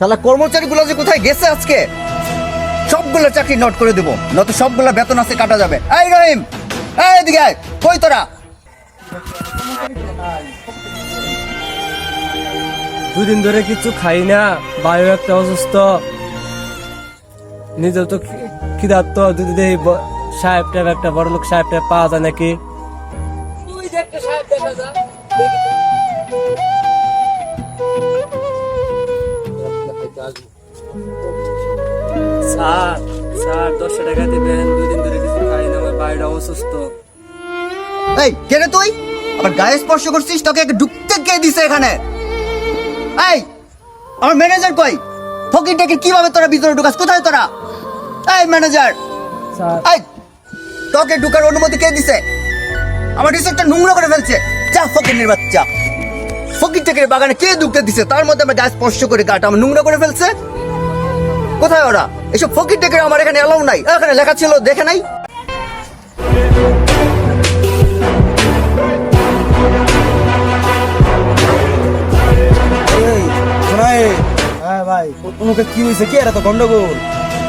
শালা কর্মচারী গুলো যে কোথায় গেছে আজকে? সবগুলো চাকরি নোট করে দেবো। নয়তো সবগুলো বেতন আছে কাটা যাবে। এই রহিম এই এদিকে আয়, কই তোরা? দুদিন ধরে কিছু খাই না বায়ু একটা অসুস্থ। নিজের তো খি- খিদার্ত যদি দেখি ব- সাহেব টাইপ একটা বড় লোক সাহেব টাইপ পাওয়া যায় নাকি স্যার স্যার দশশো টাকা দিবেন দুদিন ধরে কিছু খাই না আমার বাড়িটা অসুস্থ। এই কে রে তুই? আবার গায়ে স্পর্শ করছিস তোকে ঢুকতে কে দিছে এখানে? এই আমার ম্যানেজার কই? ফকিরটাকে কীভাবে তোরা ভিতরে ঢুকাস? কোথায় তোরা? এই ম্যানেজার এই তোকে ঢুকার অনুমতি কে দিছে? আমার রিসোর্টটা নোংরা করে ফেলছে। যা ফকিরের বাচ্চা ফকিরটাকে বাগানে কে ঢুকতে দিছে? তার মধ্যে আমার গায়ে স্পর্শ করে গাটা আমার নোংরা করে ফেলছে। কোথায় ওরা? এসব ফকিরটাকে আমার এখানে এলাও নাই। এখানে লেখা ছিল দেখে নাই? এই শোনাই। ভাই অনুকে কি হয়েছে কি এত গন্ডগোল?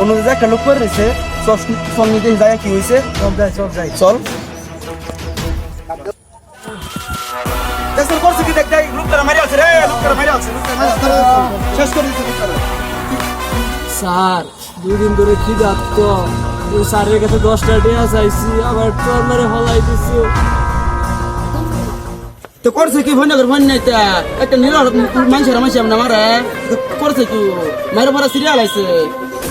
অনু যে একটা লোক করে রয়েছে সব নিতে যায় কি হয়েছে সব যাই সব যাই। চল। দেখছেন করছে কি দেখ যাই লোকটা মারি আছে রে লোকটা মারি আছে লোকটা মারি আছে শেষ করে দিছে লোকটা স্যার দুদিন ধরে কি যাচ্ছ স্যারের কাছে দশটা টাকা চাইছি আবার চোর মেরে ফলাই দিচ্ছে তো করছে কি ভন্য করে ভন্য একটা নীল মানুষের মানুষ আমরা মারা? করছে কি? মায়ের পরে সিরিয়াল আছে।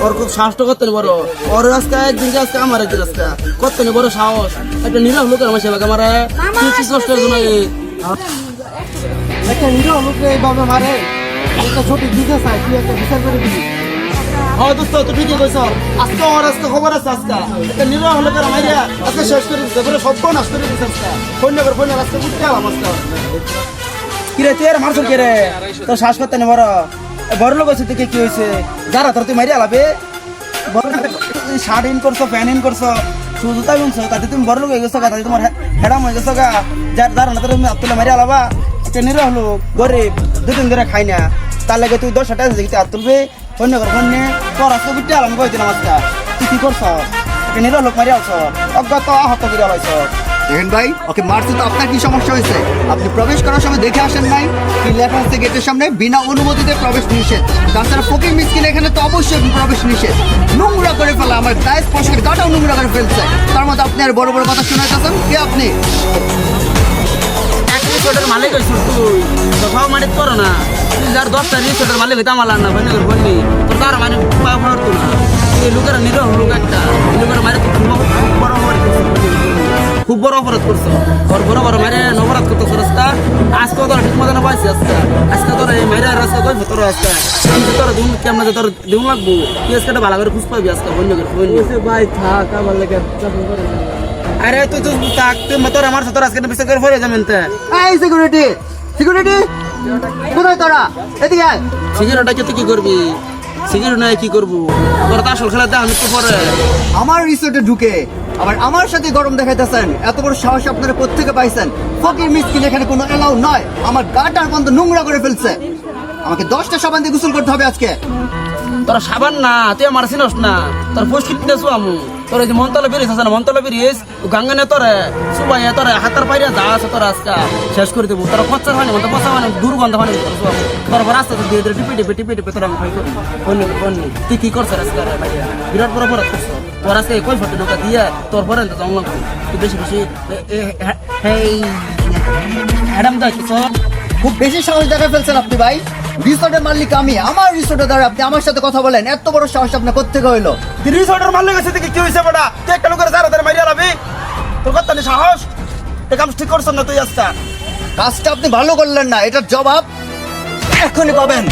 ওর খুব সাহসটা করতে বড়? ওর রাস্তা একদিন যে আজকে আমার একদিন রাস্তা করতে নি বড় সাহস? একটা নীরব লোকের মানুষ আমাকে মারা। কি কি কষ্ট জন্য একটা নীরব লোকে এইভাবে মারে। একটা সঠিক দিতে চাই, তুই একটা বিচার করে দিবি। হ্যাঁ দোস্ত তুই ঠিকই কইছ। আজকে আমার আজকে খবর আছে, আজকে। একটা নীরব লোকের মারিয়া আজকে শেষ করে দিতে পুরো সব নাশ করে দিতে আজকে। ফোন করে ফোন আজকে বুঝতে গেলাম আজকে। কিরে, তুই আর মারছ কে রে তোর শ্বাস করতে নে, বড়? বড় লোক আছে তুই কি হয়েছে? যারা, তোর তুই মারিয়া লাবে শার্ট ইন করছ, প্যান্ট ইন করছ? শুধু তাই বলছো তাতে তুমি বড় লোক হয়ে গেছো তাতে তোমার হেডাম হয়ে গেছো গা। যার যারা না তুমি আত্মলে মারি আলাবা। একটা হলো গরিব, দুদিন ধরে খাই না। তার লাগে তুই দশ টাকা দিতে আর তুলবে, অন্য ঘর অন্য আজকে বিটে আলাম কয়েকদিন আজকে তুই কি করছ? নিরহ লোক মারিয়া আলছ। অজ্ঞাত আহত করে আলাইছ। দেখেন ভাই, ওকে মারছে তো আপনার কি সমস্যা হয়েছে? আপনি প্রবেশ করার সময় দেখে আসেন নাই কি লেখা আছে গেটের সামনে? বিনা অনুমতিতে প্রবেশ নিষেধ। তাছাড়া ফকির মিসকিন এখানে তো অবশ্যই প্রবেশ নিষেধ। নোংরা করে ফেলা, আমার গায়ে স্পর্শ করে গাটাও নোংরা করে ফেলছে। তার মধ্যে আপনি আর বড় বড় কথা শোনাইতেছেন? কে আপনি? রিসোর্টের মালিক তুই। ভাও মানিত করো না। তুই যার দশটা রিসোর্টের মালিক হইতে না বন্ধু বন্ধু তোর মানে পাওয়া ফাড়তো না এই লোকের নিরহ লোক একটা। লোকের মারে তুই বড় করছিস। খুব বড় অপরাধ করছ। ওর বড় বড় মারে অপরাধ করতো রাস্তা। আজকে তোর ঠিক মতো না পাইছি আজকে। আজকে তোর এই মাইরা রাস্তা কই তোর রাস্তা। কিন্তু তোর দিন কেমন তোর দিন লাগবো? তুই আজকে ভালো করে খুঁজ পাবি আজকে বন্ধু করে ভাই থাক আমার লেগে। আরে তুই তো থাক তুই তোর আমার সাথে আজকে বিচার করে ফেলে যাবেন তে এই সিকিউরিটি সিকিউরিটি কোথায় তোরা? এদিকে আয়। সিগারেটটা তুই কি করবি? সিগারেট নাই কি করব? তোর তো আসল খেলাতে আমি একটু পরে। আমার রিসোর্টে ঢুকে আবার আমার সাথে গরম দেখাইতেছেন। এত বড় সাহস আপনারা কোথেকে পাইছেন? ফকির মিসকিন এখানে কোনো এলাও নয় আমার গাটার বন্ধ নোংরা করে ফেলছে। আমাকে দশটা সাবান দিয়ে গোসল করতে হবে আজকে। তোরা সাবান না, তুই আমার চিনস না। তোর পোস্ট ফিটনেস আমু। তোর যে মনতলা ব্রিজ আছে না মনতলা ব্রিজ গাঙ্গানে তোরে, সুবাই তোরে হাতার পাইরা যা আছে তোর আজকে শেষ করে দেবো। তোর খরচা হয়নি মতো পচা মানে দুর্গন্ধ হয়নি তোর তোর রাস্তা দিয়ে দিয়ে টিপে টিপে টিপে টিপে তোর আমি তুই কি করছ আজকে বিরাট বড় বড় করছ তোর আজকে কই ফটো ঢোকা দিয়ে তোর পরে তো জঙ্গল তুই বেশি বেশি হেই ম্যাডাম দা খুব বেশি সাহস দেখা ফেলছেন আপনি ভাই। রিসোর্টের মালিক আমি আমার রিসোর্টে দ্বারা আপনি আমার সাথে কথা বলেন। এত বড় সাহস আপনার কোথেকে হইল? তুই রিসোর্টের মালিক আছে থেকে কি হয়েছে বেটা? তুই একটা লোকের যারা তারা মারিয়া লাবি। তোর নেই সাহস? এ কাম ঠিক করছেন না তুই আস্তা কাজটা আপনি ভালো করলেন না এটার জবাব এখনই পাবেন।